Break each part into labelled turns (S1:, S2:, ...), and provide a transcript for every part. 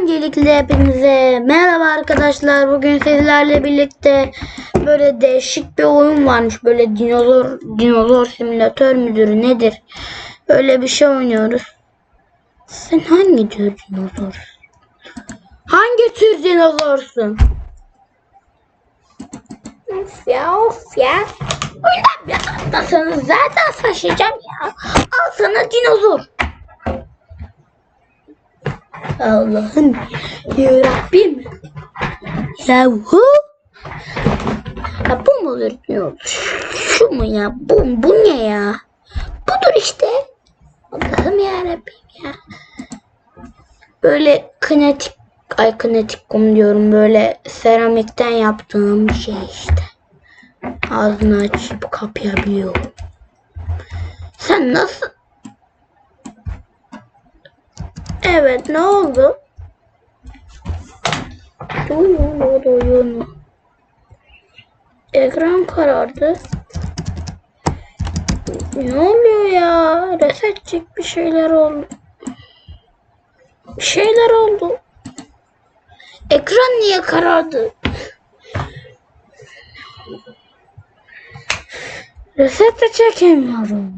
S1: Öncelikle hepinize merhaba arkadaşlar. Bugün sizlerle birlikte böyle değişik bir oyun varmış. Böyle dinozor dinozor simülatör müdür nedir? Öyle bir şey oynuyoruz. Sen hangi tür dinozorsun? Hangi tür dinozorsun? Of ya of ya. Oyundan biraz atlasanız zaten saçacağım ya. Al sana dinozor. Allah'ım ya Rabbim. Yahu. Ya bu mu olur olur? Şu mu ya? Bu, bu ne ya? Budur işte. Allah'ım ya Rabbim ya. Böyle kinetik ay kinetik kum diyorum böyle seramikten yaptığım bir şey işte. Ağzını açıp kapayabiliyorum. Sen nasıl Evet ne oldu? Duyun duyun. Ekran karardı. Ne oluyor ya? Reset çek bir şeyler oldu. Bir şeyler oldu. Ekran niye karardı? Reset de çekemiyorum.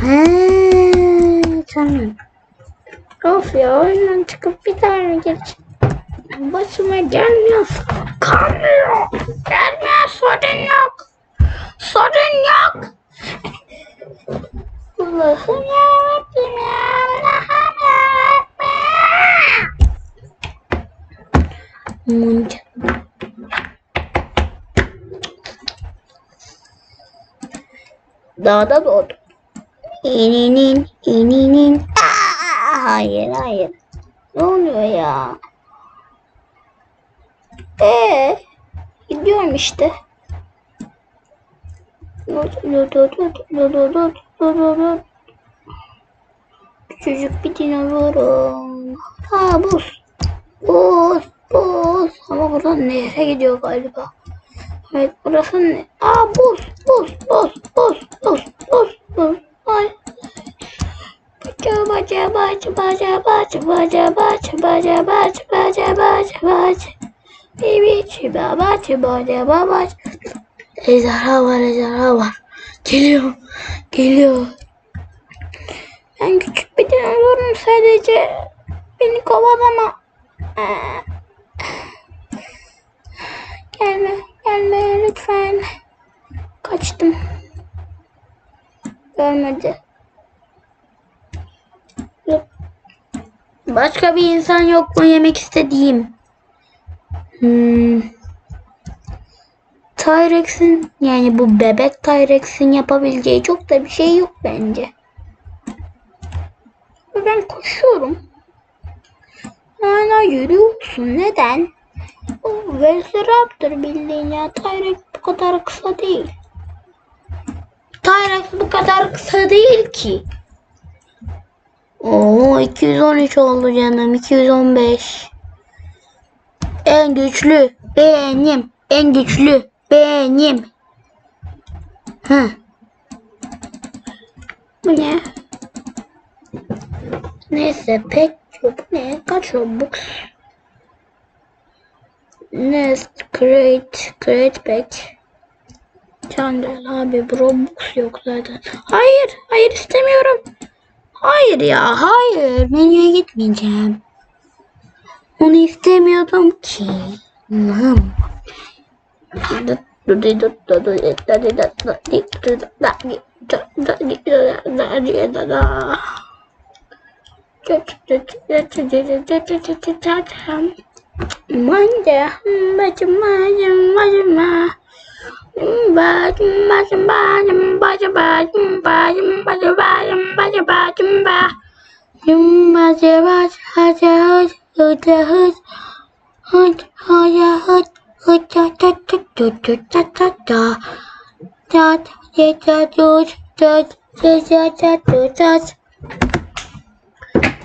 S1: He, tamam. Of ya oyundan çıkıp bir tane geç. Başıma gelmiyor. Kalmıyor. Gelmiyor sorun yok. Sorun yok. Allah'ım yarabbim ya. Allah'ım yarabbim. Munca. Dağda doğdum. İninin, ininin. Hayır, hayır. Ne oluyor ya? Ee, gidiyorum işte. Küçücük bir dinozorum. Ha buz. Buz, buz. Ama buradan nehre gidiyor galiba. Evet burası ne? Aa buz, buz, buz, buz, Çıba çıba çıba çıba çıba çıba çıba Bibi çıba çıba çıba çıba Ejderha var ejderha var. Geliyor. Geliyor. Ben küçük bir dinozorun sadece. Beni kovalama. Gelme. Gelme lütfen. Kaçtım. Görmedi. Başka bir insan yok mu yemek istediğim? Hmm. Tyrex'in yani bu bebek Tyrex'in yapabileceği çok da bir şey yok bence. Ben koşuyorum. Hala yürüyorsun. Neden? O Velociraptor bildiğin ya. Tyrex bu kadar kısa değil. Tyrex bu kadar kısa değil ki. Oo 213 oldu canım. 215. En güçlü benim. En güçlü benim. Hı. Bu ne? Neyse pek çok ne? Kaç Robux? Nest, Create, Create Pack. Candle abi bu Robux yok zaten. Hayır, hayır istemiyorum. Hayır ya, hayır. Menüye gitmeyeceğim. Onu istemiyordum ki. Allah'ım.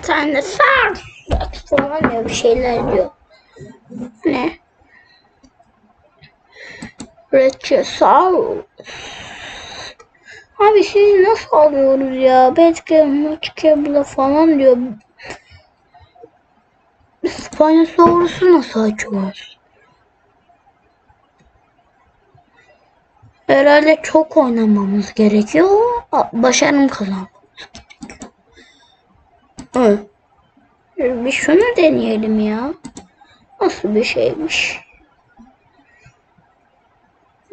S1: Sen de sar. Bak falan diyor bir şeyler diyor. Ne? Retrosaurus. Abi sizi nasıl alıyoruz ya? Muçke bile falan diyor. Spinosaurus'u nasıl açıyoruz? Herhalde çok oynamamız gerekiyor. Başarım gerekiyor. Evet. Bir şunu deneyelim ya. Nasıl bir şeymiş?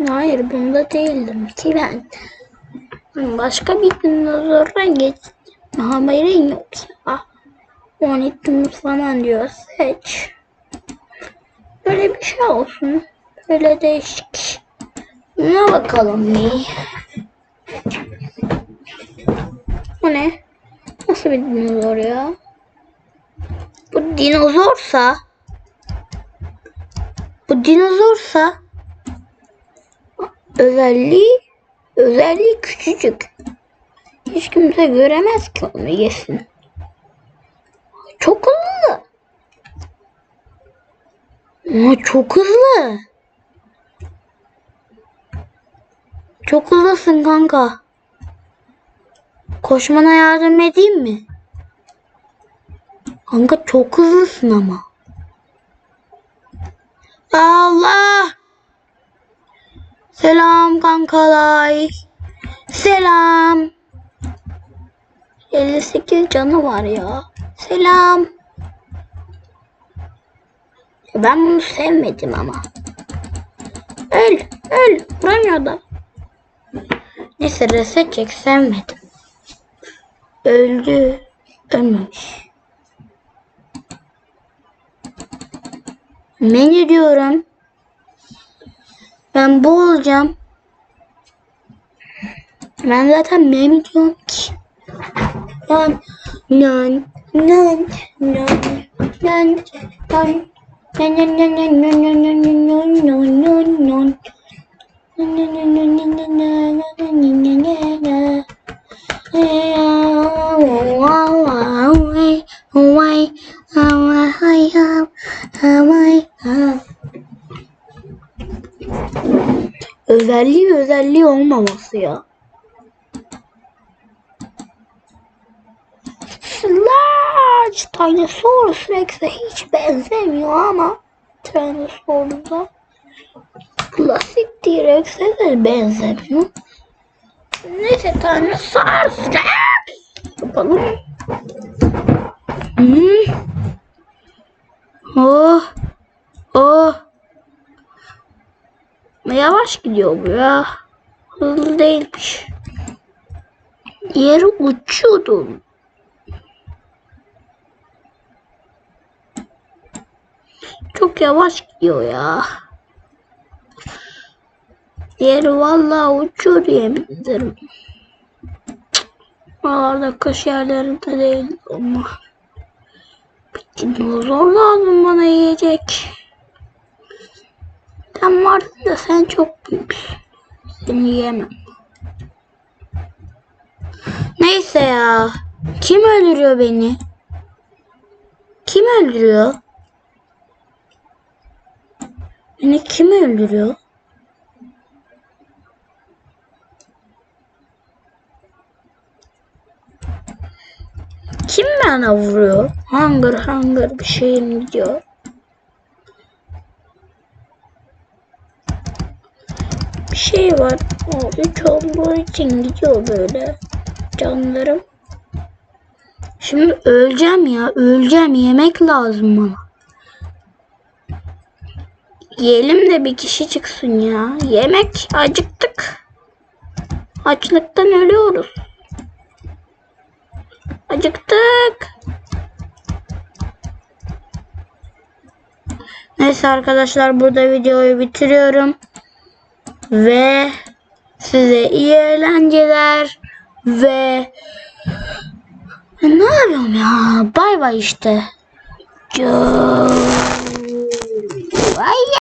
S1: Hayır bunda değildim ki ben. Başka bir dinozora geç. Haberin yok ya. Monitimiz falan diyor. Seç. Böyle bir şey olsun. Böyle değişik. Buna bakalım bir. Bu ne? Nasıl bir dinozor ya? Bu dinozorsa bu dinozorsa özelliği özelliği küçücük. Hiç kimse göremez ki onu yesin. Çok hızlı. Ama çok hızlı. Çok hızlısın kanka. Koşmana yardım edeyim mi? Kanka çok hızlısın ama. Allah! Selam kankalar. Selam. 58 canı var ya. Selam. Ben bunu sevmedim ama. Öl, öl. Vuramıyor da. Neyse reset çek sevmedim. Öldü. Ölmemiş. Menü diyorum. Ben bu olacağım. Ben zaten meme diyorum ki. Lan, lan, lan, lan, lan, lan. Away, away, Özelliği özelliği olmaması ya. Large Tyrannosaurus Rex'e hiç benzemiyor ama Tyrannosaurus'a klasik T-Rex'e de benzemiyor. Neyse Tyrannosaurus Rex yapalım. Hmm. Oh. Oh. Yavaş gidiyor bu ya. Hızlı değilmiş. Yere uçuyordum. Çok yavaş gidiyor ya. Yeri vallahi uçuyor yemin ederim. Oralarda kış yerlerinde değil ama. Bir dinozor lazım bana yiyecek. Sen varsın da sen çok büyüksün. Seni yiyemem. Neyse ya. Kim öldürüyor beni? Kim öldürüyor? Beni kim öldürüyor? Kim bana vuruyor? Hunger hunger bir şeyim gidiyor. Bir şey var. O üç olduğu için gidiyor böyle. Canlarım. Şimdi öleceğim ya. Öleceğim. Yemek lazım bana. Yiyelim de bir kişi çıksın ya. Yemek acıktık. Açlıktan ölüyoruz. Acıktık. Neyse arkadaşlar burada videoyu bitiriyorum. Ve size iyi eğlenceler ve ne yapıyorum ya? Bay bay işte. Ay